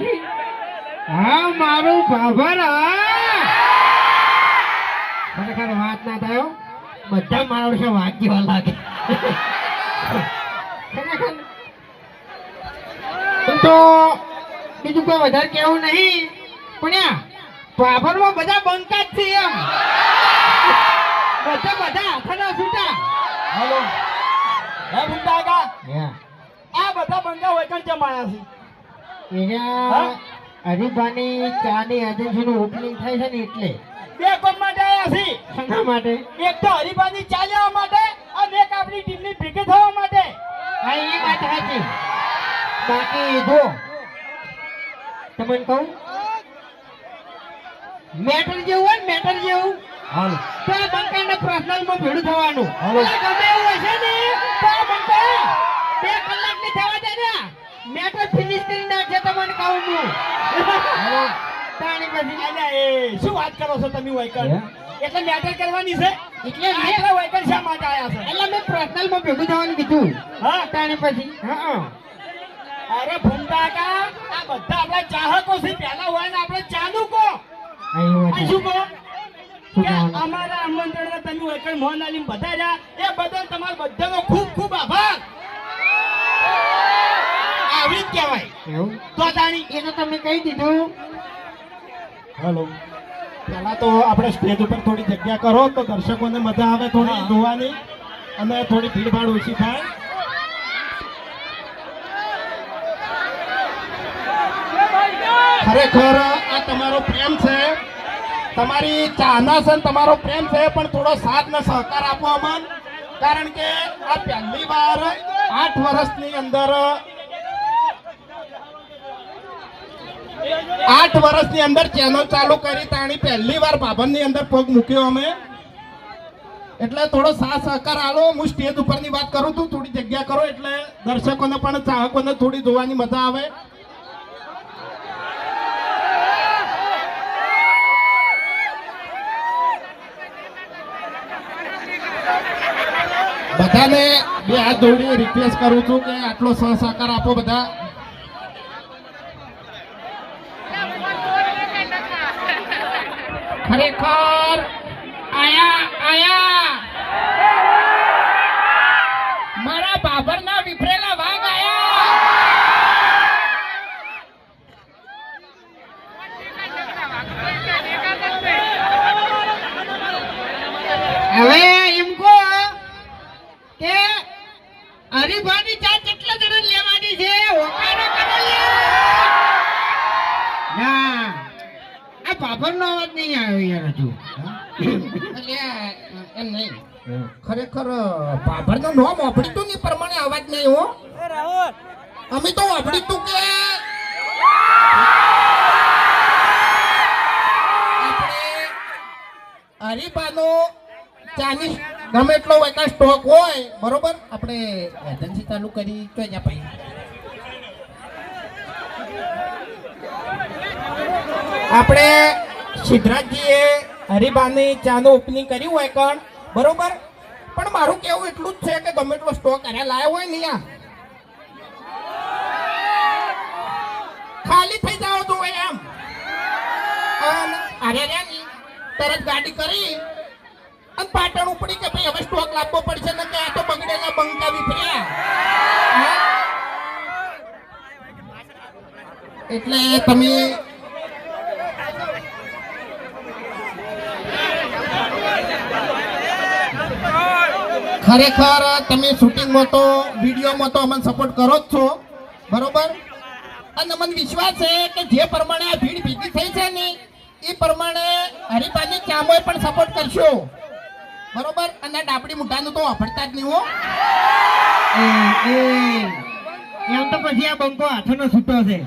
પછી હા મારું ભાભર ખરેખર વાત ના થયો બધા મારા વિશે વાત જેવા લાગે તો બીજું કોઈ વધારે કેવું નહીં. પણ ભાભરમાં બધા બંકા જ છે એમ. બધા બધા હાથના છૂટા. હાલો. હે. કાકા આ બધા બનતા હોય કણ જમાયા છે. હરીફાની ચાની એજન્સીનું ઓપનિંગ થાય છે ને એટલે. બે કોમ માટે આયા છે? શેના માટે? એક તો હરિભાની ચા લેવા માટે અને એક આપણી ભેગી થવા માટે. હા એ વાત સાચી. બાકી જો તમને કહું? મેટર જેવું હોય ને મેટર જેવું. હાલો. તો આ બંકાને ભેળું થવાનું. હાલો. ગમે એવું હશે ને તો બંકા બે કલાકની થવા દે ને મેટર ફિનિશ કરી નાખશે તમને કહું છું તાણી પછી અલ્યા એ શું વાત કરો છો તમે વૈકલ? એટલે મેટર કરવાની છે? એટલે મેં એટલે વૈકલ શા માટે આયા છે? એટલે મેં પર્સનલમાં ભેગું થવાનું કીધું. હા? તાણી પછી. હા અરે ભૂમતા કા આ બધા આપણા ચાહકો છે. પહેલા હોય ને આપણે ચાલુ કો શું કહો? કે અમારા આમંત્રણ તમે વૈકલ મોહન આલીમ બધા રહ્યા. એ બદલ તમારો બધાનો ખૂબ ખૂબ આભાર. આવી જ કહેવાય. એવું? તો જાણી. એ તો તમે કહી દીધું. હેલો. પહેલા તો આપણે સ્ટેજ ઉપર થોડી જગ્યા કરો તો દર્શકોને મજા આવે થોડી જોવાની અને થોડી ભીડભાડ ઓછી થાય. ખરેખર આ તમારો પ્રેમ છે. તમારી ચાહના છે તમારો પ્રેમ છે પણ થોડો સાથ ને સહકાર આપો અમન. કારણ કે આ પહેલી વાર આઠ વર્ષની અંદર આઠ વર્ષની અંદર ચેનલ ચાલુ કરી તાણી પહેલી વાર ભાભરની અંદર પગ મૂક્યો અમે. એટલે થોડો સાથ સહકાર આલો. હું સ્ટેજ ઉપરની વાત કરું છું થોડી જગ્યા કરો, એટલે દર્શકોને પણ, ચાહકોને થોડી જોવાની મજા આવે. બધાને બે હાથ જોડી રિક્વેસ્ટ કરું છું કે આટલો સહ સહકાર આપો બધા. ખરેખર આયા આયા. પાપડનો અવાજ નહીં આવ્યો યાર હજુ. એમ નહીં. ખરેખર બાબરનું નામ વાપરી તું ને પ્રમાણે અવાજ નહીં હો. અમે તો વાપરી તું કે હરીફાનો ચાલીસ ગમે એટલો વેકા સ્ટોક હોય બરોબર? આપણે એજન્સી ચાલુ કરી તો અહીંયા પછી આપણે સિદ્ધરાજજીએ હરિભાની ચાનું ઓપનિંગ કર્યું હોય કણ? બરોબર? પણ મારું કેવું એટલું જ છે કે ગમે એટલો સ્ટોક અરે લાયો હોય ને ખાલી થઈ જાવ તો એમ. અને અરે રે તરત ગાડી કરી. અને પાટણ ઉપડી કે ભાઈ હવે સ્ટોક લાવવો પડશે ને કે આ તો બગડેલા બંકાવી વિફર્યા એટલે તમે ખરેખર તમે શૂટિંગમાં તો વિડીયોમાં તો અમને સપોર્ટ કરો જ છો. બરોબર? અને મને વિશ્વાસ છે કે જે પ્રમાણે આ ભીડ ભેગી થઈ છે ને એ પ્રમાણે હરિભાની ચામોએ પણ સપોર્ટ કરશો. બરોબર? અને ડાબડી મુઠાનું તો વાપરતા જ નહીં હો. એમ તો પછી આ બંકો હાથનો છૂટો છે.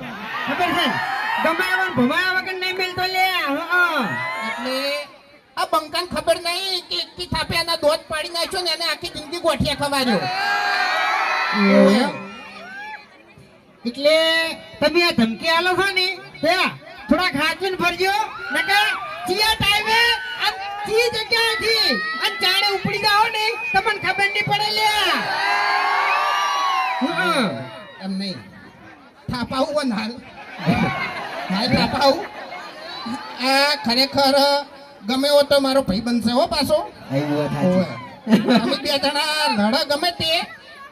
ખબર છે? ગમે એમ ભમાયા વગર નહીં મિલતો લે એટલે આ બંકાને ખબર નહીં કે એકથી થાપે આના દોધ પાડી નાખ્યો ને એને આખી જિંદગી ગોઠિયા ખવાર્યો. એટલે તમે આ ધમકી આલો છો ને પેલા થોડા ખાચીને ફરજો નકર ચિયા ટાઈમે આ ચી જગ્યાએથી અને ચાણે ઉપડી જાઓ ને તમને ખબર નહીં પડે લે હં. એમ નહીં. થાપા હું હાલ. હાય બાપા આવું. આ ખરેખર ગમે એવો તો મારો ભાઈ બનશે હો પાછો. અમે બે જણા લડા ગમે તે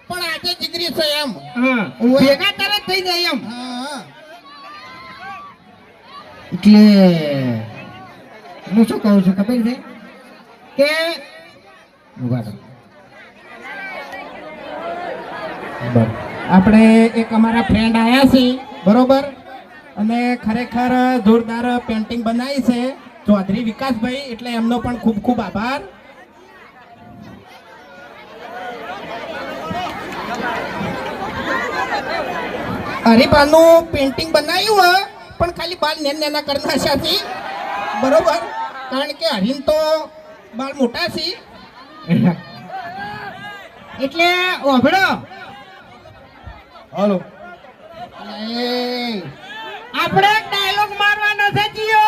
પણ આજે જીગરી છે એમ. હા. ભેગા તરત થઈ જાય એમ. હા. એટલે હું શું કહું છું ખબર છે? કે આપણે એક અમારા ફ્રેન્ડ આવ્યા છે બરોબર? અને ખરેખર જોરદાર પેન્ટિંગ બનાવી છે. ચૌધરી વિકાસભાઈ એટલે એમનો પણ ખૂબ ખૂબ આભાર. હરિપાનું પેન્ટિંગ બનાવ્યું હોય પણ ખાલી બાલ નેન નેના કરી નાખ્યા છે બરોબર? કારણ કે હરીન તો બાલ મોટા છે. એટલે ઓભળો. હાલો. આપણે ડાયલોગ મારવાનો છે જીઓ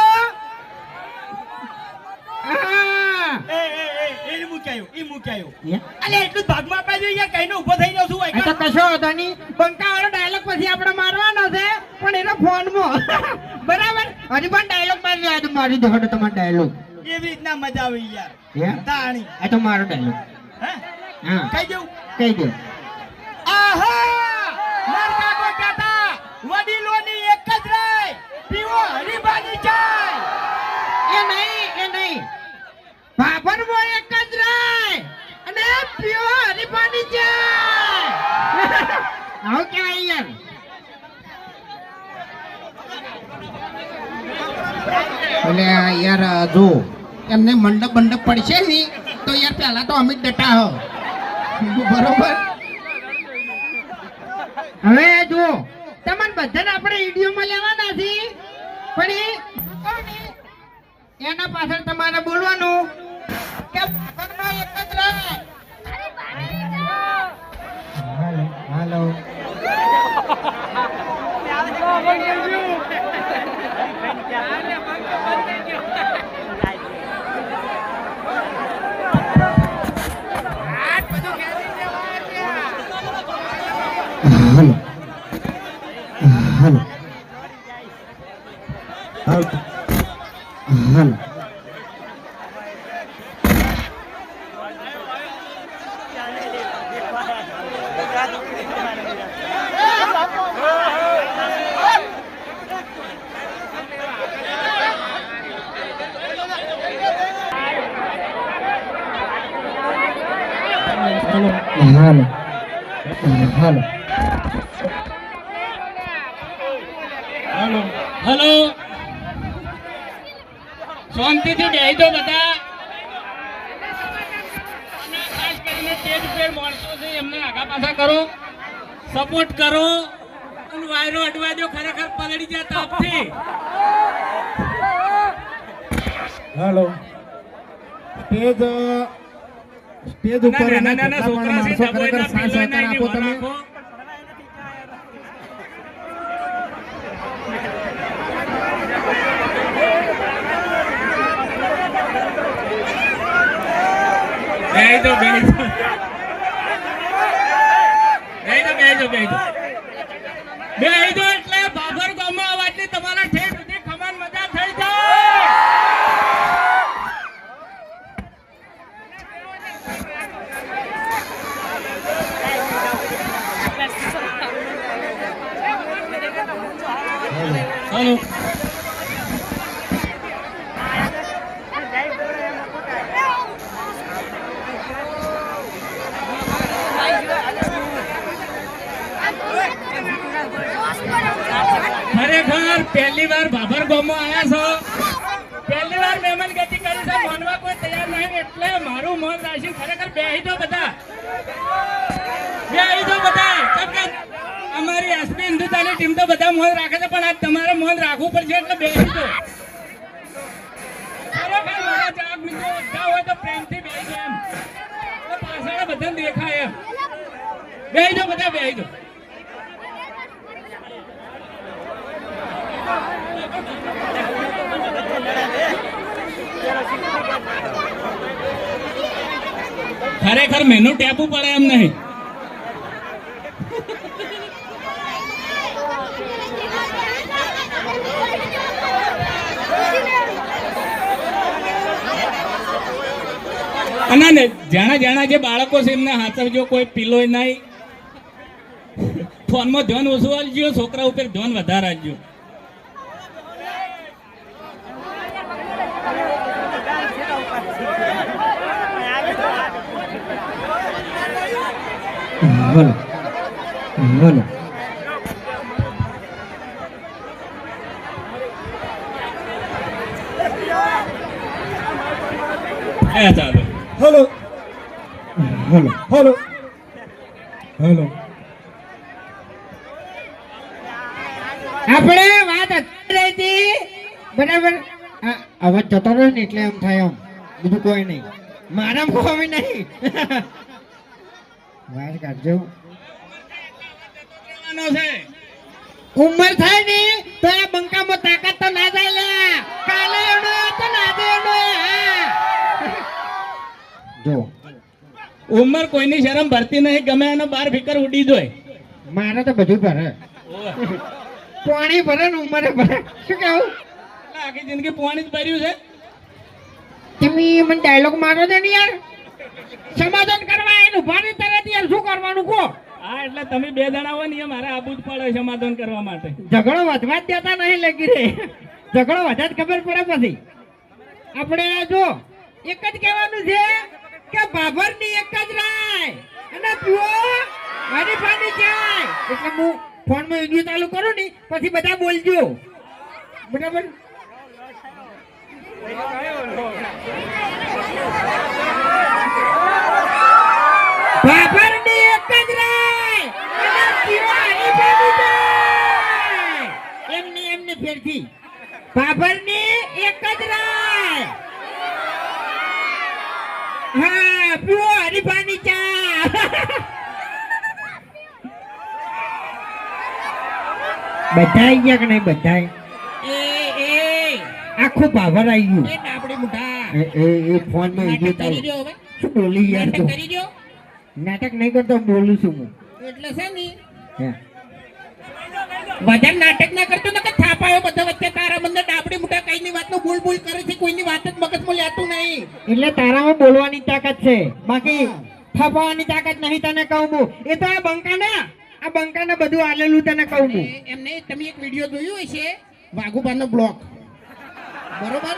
હા. એ એ એ એ મૂક્યાયો એ મૂક્યાયો યા. અલે એટલું ભાગમાં આપવા યાર કઈને ઊભો થઈ જાઉં છું આ તો કશો હતો નહીં. બંકા વાળો ડાયલોગ પછી આપણે મારવાનો છે પણ એનો ફોનમાં. બરાબર? હજી પણ ડાયલોગ મારી યાદ મારી દો હડો તમારો ડાયલોગ એવી રીતના મજા આવી યાર. તાણી આ તો મારો ડાયલોગ હા? કઈ દઉં? કહી દો આહા મારા કાકો કહેતા વડીલોની એક જ રાય પીવો હરીબાની ચાય એ નહીં એ નહીં મો એક જ રાય. અને પીઓ હરીફાની છે આવું કેવાય યાર. એટલે યાર જો એમને મંડપ મંડપ પડશે નહીં તો યાર પહેલા તો અમિત ડટા હો બરોબર? હવે જો તમને બધાને આપણે વિડીયોમાં લેવાના છે પણ? એના પાછળ તમારે બોલવાનું. કે બાબરનો એક જ રાય હાલો હાલો. હાલો. હાલો. આઉટ હાલો હાલો હાલો હલો શાંતિથી બેસી દો બધા પાછા કરો. સપોર્ટ કરો. અને વાયરો અડવા દો ખરેખર પલળી જાય તાપથી હેલો. સ્ટેજ સ્ટેજ ઉપર ખરેખર સાથ સહકાર આપો તમે? રાખો. બેહી દો દો બેહી દો બેહી એટલે બાબર ગામમાં અવાજની તમારા ઠેઠ સુધી ખમાન મજા થઈ જાય ખરેખર પહેલી વાર ભાભર ગામમાં આવ્યા છો પહેલી વાર મહેમાન ગતિ કરી છે માનવા કોઈ તૈયાર નહીં એટલે મારું મન રાખી ખરેખર બેહી દો બધા બેહી દો બધા કેમ કે અમારી એસપી હિન્દુતાની ટીમ તો બધા મોન રાખે છે પણ આજ તમારે મોન ચાહક મિત્રો બધા દેખાય એમ. બધા બેહી દો ખરેખર મેનુ ટેપું પડે એમ નહીં. અને ને જાણા જાણા જે બાળકો છે એમને હાથરજો કોઈ પીલો નહીં. ફોનમાં ધ્યાન ઓછું આપજો છોકરા ઉપર ધ્યાન વધારે આપજો. બોલો બોલો ચાલો. બોલો હલો. હલો. હલો. આપણે વાત રહી હતી. બરાબર. અવાજ જતો રહ્યો ને એટલે એમ થાય એમ. બીજું કોઈ નહીં. મારા કોઈ નહીં. વાત કાઢજો. ઉંમર થાય ને તો આ બંકામાં તાકાત તો ના જાય લે કાલે એનો તો ના દે એનો જો. ઉંમર કોઈની શરમ ભરતી નહીં ગમે એનો બાર ફિકર ઉડી જોય. મારે તો બધું ભરે. પાણી ભરે ને ઉંમરે ભરે. શું કેવું? આખી જિંદગી પાણી જ ભર્યું છે. તમે મને ડાયલોગ મારો છે ને યાર. સમાધાન કરવા એનું ભારે તરત યાર શું કરવાનું કહો? હા એટલે તમે બે જણા હોય ને એ મારે આબુ જ પડે સમાધાન કરવા માટે. ઝઘડો વધવા જ દેતા નહીં લગી રે ઝઘડો વધે જ ખબર પડે પછી. આપણે જો એક જ કહેવાનું છે કે બાબરની એક જ રાય. અને પીઓ મારી ફાની જાય. એટલે હું ફોનમાં વીડિયો ચાલુ કરું ને, પછી બધા બોલજો. બરાબર? બાબરની એક જ રાય. એમની એમની ફેરથી. બાબરની એક જ રાય. હા પીવો હરીફાની ચા બધા ગયા કે નહીં? બધા આખું પાવર આવી ગયું. એ ડાબડી એ ફોનમાં વિડિયો ચાલુ શું બોલી યાર તો? નાટક નહીં કરતો બોલું છું હું. એટલે છે ને. વધારે નાટક ના કરતો ને કે થાપાયો બધા વચ્ચે તારા મને મુઠા બોલ બોલ કરે છે કોઈની વાત જ મગજમાં લેતું નહીં. એટલે તારામાં બોલવાની તાકાત છે. બાકી ફફવાની તાકાત નહીં તને કહું હું. એ તો આ બંકાને આ બંકાને બધું આલેલું તને કહું હું. એમને તમે એક વીડિયો જોયું હશે વાઘુબાનો બ્લોક બરોબર?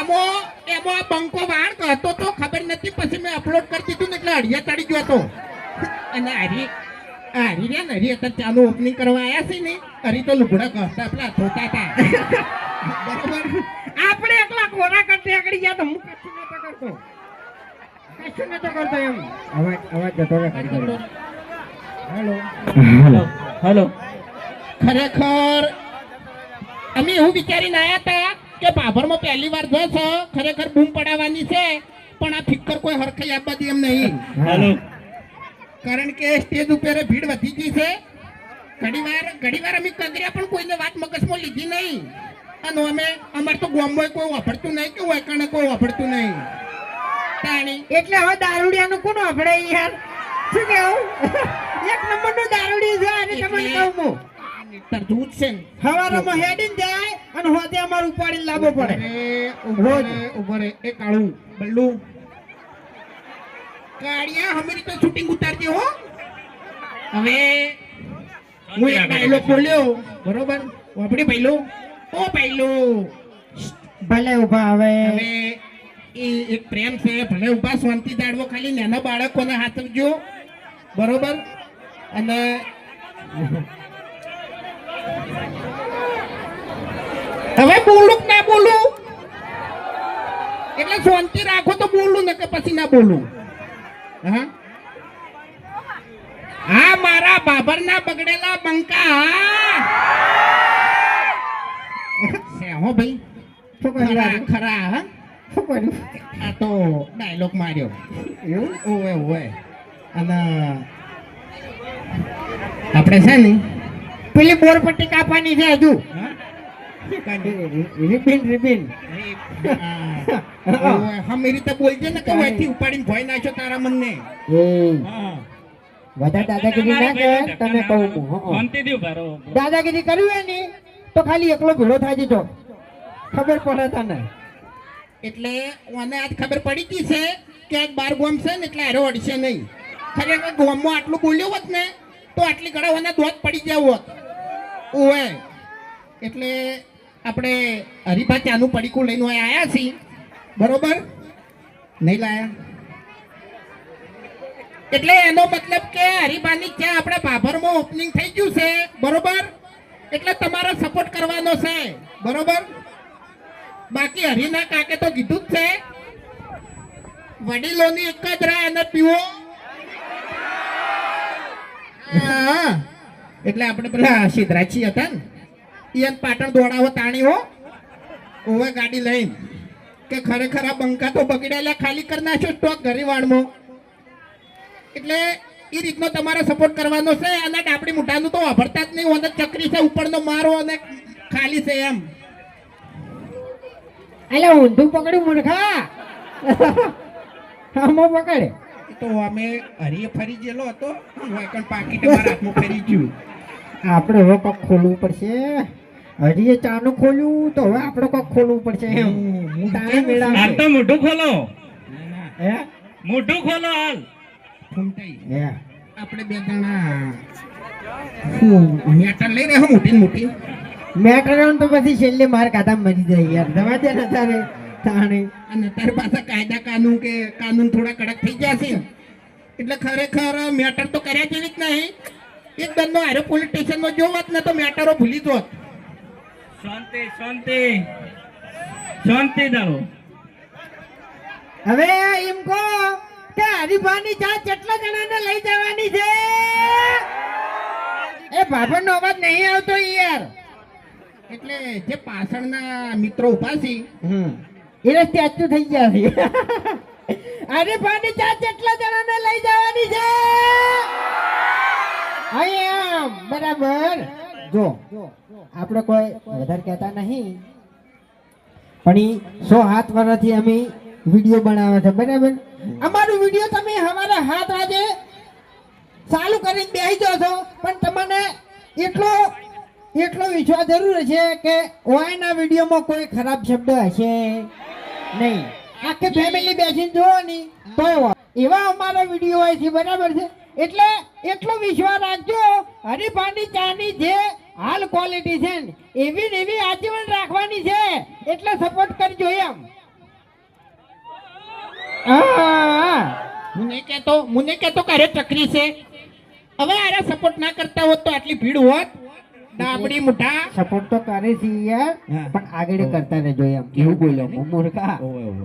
એમાં એમો આ બંકો વાળ કહેતો તો ખબર નથી પછી મેં અપલોડ કરી દીધું ને એટલે હરિયા ચડી ગયો હતો. અને હરી હરી રહ્યા ને હરી અત્યારે ચાલુ ઓપનિંગ કરવા આવ્યા છે ને હરી તો લુગડા કહેતા પેલા ધોતા હતા. બરોબર? એકલા કરતે આગળ ગયા તો હું કશું નતો કરતો. કશું નતો કરતો એમ. અવાજ અવાજ જતો રહે. હેલો. હેલો. હેલો. ખરેખર અમે એવું વિચારીને આવ્યા હતા કે બાભરમાં પહેલી વાર જોશો છો ખરેખર બૂમ પડાવવાની છે પણ આ ફિક્કર કોઈ હરખાઈ આપવા દે એમ નહીં. હેલો. કારણ કે સ્ટેજ ઉપર ભીડ વધી ગઈ છે. ઘણી વાર ઘણી વાર અમે કગર્યા પણ કોઈને વાત મગજમાં લીધી નહીં. અને અમે અમાર તો ગોમ્બોય કોઈ વાપરતું નહીં કે વૈકણે કોઈ વાપરતું નહીં. તાણી. એટલે હવે દારૂડિયાનું કોણ વાપરે યાર શું કેવું? એક નંબરનું દારૂડી છે અને તમને કહું હું તરતું જ છે હવારમાં હેડીને જાય અને હોતે અમારે ઉપાડીને લાવવો પડે. અરે, ઊભો રે, એ કાળું બલ્લુ. કાળિયા હમરી તો શૂટિંગ ઉતારજે હો. હવે હું એક ડાયલોગ બોલ્યો બરોબર? વાપડી પહેલો ઓ પહેલું? ભલે ઊભા હવે. હવે એ એક પ્રેમ છે, ભલે ઊભા શાંતિ દાડવો ખાલી નાના બાળકોને હાથવજો બરોબર? અને હવે બોલું ના બોલું? એટલે શાંતિ રાખો તો બોલું ને કે પછી ના બોલું. હા? હા, મારા બાબરના બગડેલા બંકા. હા ભાઈ શું કર્યું ખરા હા શું આ તો ડાયલોગ માર્યો એવું ઓવે ઓવે અને આપણે છે ને પેલી બોરપટ્ટી કાપવાની છે હજુ? રિબિન રિબિન હમી રીતે બોલજે ને કે ઓયથી ઉપાડીને ભોય નાખ્યો તારા મનને વધારે દાદાગીરી ના તને કહું દાદાગીરી કર્યું એની તો ખાલી એકલો ભેળો થાય તો ખબર પડે તને? એટલે મને આજ ખબર પડી ગઈ છે કે આજ બાર ગોમ છે ને એટલે હારો અડશે નહીં. ખરેખર ગોમમાં આટલું બોલ્યો હોત ને, તો આટલી ઘણા મને દોત પડી જવું હોત. ઓએ એટલે આપણે હરિભા ત્યાંનું પડીકું લઈને આવ્યા છીએ. બરોબર? નહીં લાયા? એટલે એનો મતલબ કે હરિભાની ત્યાં આપણે બાભરમાં ઓપનિંગ થઈ ગયું છે. બરોબર? એટલે તમારે સપોર્ટ કરવાનો છે. બરોબર? બાકી હરિના કાકે તો કીધું જ છે, વડીલોની એક જ રાહ અને પીવો. એટલે આપણે પેલા સિદ્ધરાજી હતા ને, ઈયન પાટણ દોડાવો તાણીઓ ઓવે ગાડી લઈને, કે ખરેખર આ બંકા તો બગડેલા ખાલી કરી નાખ્યો સ્ટોક ગરીવાડમાં એટલે એ રીતનો તમારે સપોર્ટ કરવાનો છે, અને આપણી મોટાનું તો વાપરતા જ નહીં અને ચકરી છે, ઉપરનો મારો અને ખાલી છે એમ. એટલે ઊંધું પકડ્યું મૂર્ખા. આમો પકડે. તો અમે હરીએ ફરી ગયેલો હતો. વાયકણ પાકીટ મારા હાથમાં ફરી ગયું. આપણે હવે કોક ખોલવું પડશે. હરીએ ચાનું ખોલ્યું તો હવે આપણે કોક ખોલવું પડશે એમ. હાલ તો મોઢું ખોલો. હે? મોઢું ખોલો હાલ. ફૂમતાઈ હે? આપણે બે જણા મેટર લઈ રહ્યા મોટી ને મેકરોન તો પછી છેલ્લે માર કાતા મરી જાય યાર. દવા દે ને તારે તાણે. અને તાર પાસે કાયદા કાનૂન કે કાનૂન થોડા કડક થઈ ગયા છે. એટલે ખરેખર મેટર તો કર્યા જેવી જ નહીં. એક દંડનો હારે પોલીસ સ્ટેશનમાં જોવત ને તો મેટરો ભૂલી જોત. શાંતિ શાંતિ. શાંતિ દારો હવે એમ કહો કે હરીફાની ચા કેટલા જણાને લઈ જવાની છે. એ ભાભરનો અવાજ નહીં આવતો યાર. એટલે જે પાછળના મિત્રો ઊભા છે હમ. એ સ્ટેચ્યુ થઈ ગયા છે. હરીફાની ચા કેટલા જણાને લઈ જવાની છે. અહીંયા બરાબર. જો આપણે કોઈ વધારે કહેતા નહીં. પણ એ સો હાથ વર્ષથી અમે વીડિયો બનાવે છે બરાબર? અમારું વીડિયો તમે અમારા હાથ આજે ચાલુ કરીને બેસી જાઓ છો પણ તમને એટલો એટલો વિશ્વાસ જરૂર છે કે ઓયના વિડીયોમાં કોઈ ખરાબ શબ્દ હશે નહીં. આખી ફેમિલી બેસીને જોવાની તો એવા અમારા વીડિયો હોય છે, બરાબર છે? એટલે એટલો વિશ્વાસ રાખજો હરીફાની ચાની જે હાલ ક્વોલિટી છે એવી ને એવી આજીવન રાખવાની છે. એટલે સપોર્ટ કરજો એમ. નહીં કહેતો નહીં કહેતો કે અરે ચકરી છે. હવે અરે સપોર્ટ ના કરતા હોત તો આટલી ભીડ હોત. ડાબડી મુઠા સપોર્ટ તો કરે છે યાર પણ આગળ કરતા રહેજો એમ. કેવું બોલ્યો મૂર્ખા.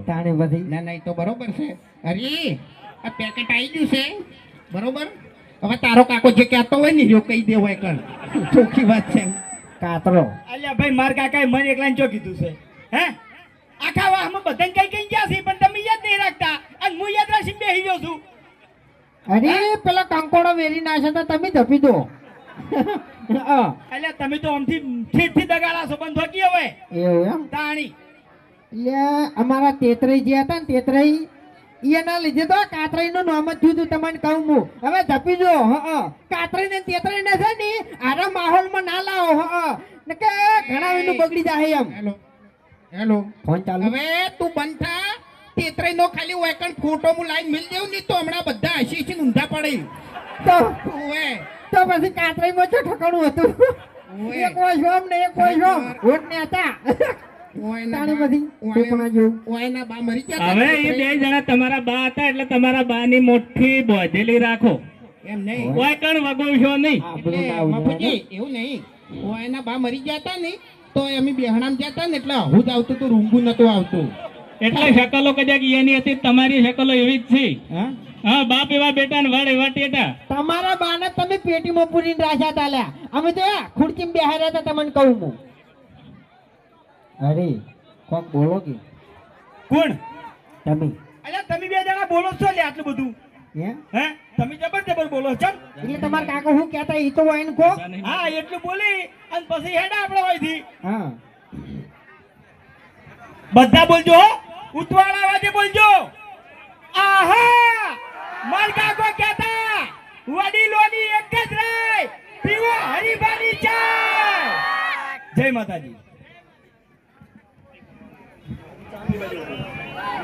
તાણે બધી ના ના તો બરોબર છે. અરે આ પેકેટ આવી ગયું છે. બરોબર? હવે તારો કાકો જે કહેતો હોય ને જો કહી દે હોય કણ ચોખ્ખી વાત છે. કાતરો. અલ્યા ભાઈ માર કાકાએ મને એકલાને ચો કીધું છે? હે? આખા વાહમાં બધાને કઈ કઈ ગયા છે પણ તમે યાદ નહીં રાખતા. અને હું યાદ રાખીને બેસી ગયો છું. અરે પેલા કંકોડો વેરી નાશે તો તમે ધપી દો. હા, અલ્યા તમે તો આમથી ઠીકથી દગાડા છો પણ હોકી હવે? એવું એમ? તાણી. એટલે અમારા તેતરાઈ જે હતા ને તેતરાઈ એના લીધે તો કાતરાઈ નું નામ જ જુદું તમને કહું હું. હવે ધપી જો કાતરાઈ ને તેતરાઈ ને છે ને આરા માહોલમાં ના લાવો હા ને કે ઘણા વિનું બગડી જાય એમ. Hello hello. ફોન ચાલુ. હવે તું બંધ થા. તેતરાઈ નો ખાલી વેકણ ફોટો હું લાઈન મિલ દેવું નહીં તો હમણાં બધા હસી હસી ઊંધા પડે. તો ઓવે તો પછી કાતરાઈ માં શું ઠકાણું હતું. એક એક વોશરૂમ ને એક વોશરૂમ વોટ ને હતા. તાણી બધી ટીપણા જેવું. ઓયના બા મરી ગયા હવે એ બે જણા તમારા બા હતા એટલે તમારા બા ની મોટી બોધેલી રાખો. એમ નહીં. કોઈ કણ વગોવશો નહીં. આપણું એટલે ના. મફુજી, એવું નહીં. ઓયના બા મરી ગયા હતા ને તો એમ બેહણામ જતા હતા ને એટલે આવું જ આવતું હતું રૂંગું નતું આવતું. એટલે શકલો કદાચ એની હતી તમારી શકલો એવી જ છે. હા? હા બાપ એવા બેટા ને વાળ એવા ટેટા તમારા બાને તમે પેટીમાં પૂરીને રાખ્યા તા લ્યા. અમે તો ખુરચી બેહાર્યા હતા તમને કહું હું. અરે કોક બોલો કે. કોણ? તમે. અલ્યા તમે બે જણા બોલો છો લે આટલું બધું. હે? હે? તમે જબર જબર બોલો છો. એટલે તમારા કાકા શું કહેતા એ તો વાઈન કો હા એટલું બોલી અને પછી હેડા આપણે હા. બધા બોલજો હો. ઉતવાળ અવાજે બોલજો આહા માર કાકો કહેતા વડીલોની એક જ રાય પીવો હરીફાની ચા જય માતાજી.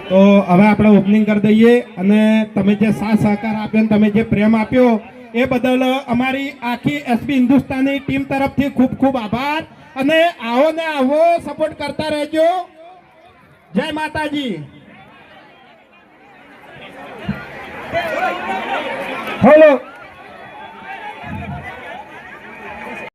તો હવે આપણે ઓપનિંગ કરી દઈએ અને તમે જે સાથ સહકાર આપ્યો તમે જે પ્રેમ આપ્યો એ બદલ અમારી આખી એસબી હિન્દુસ્તાની ટીમ તરફથી ખૂબ ખૂબ આભાર. અને આવો ને આવો સપોર્ટ કરતા રહેજો. જય માતાજી. હલો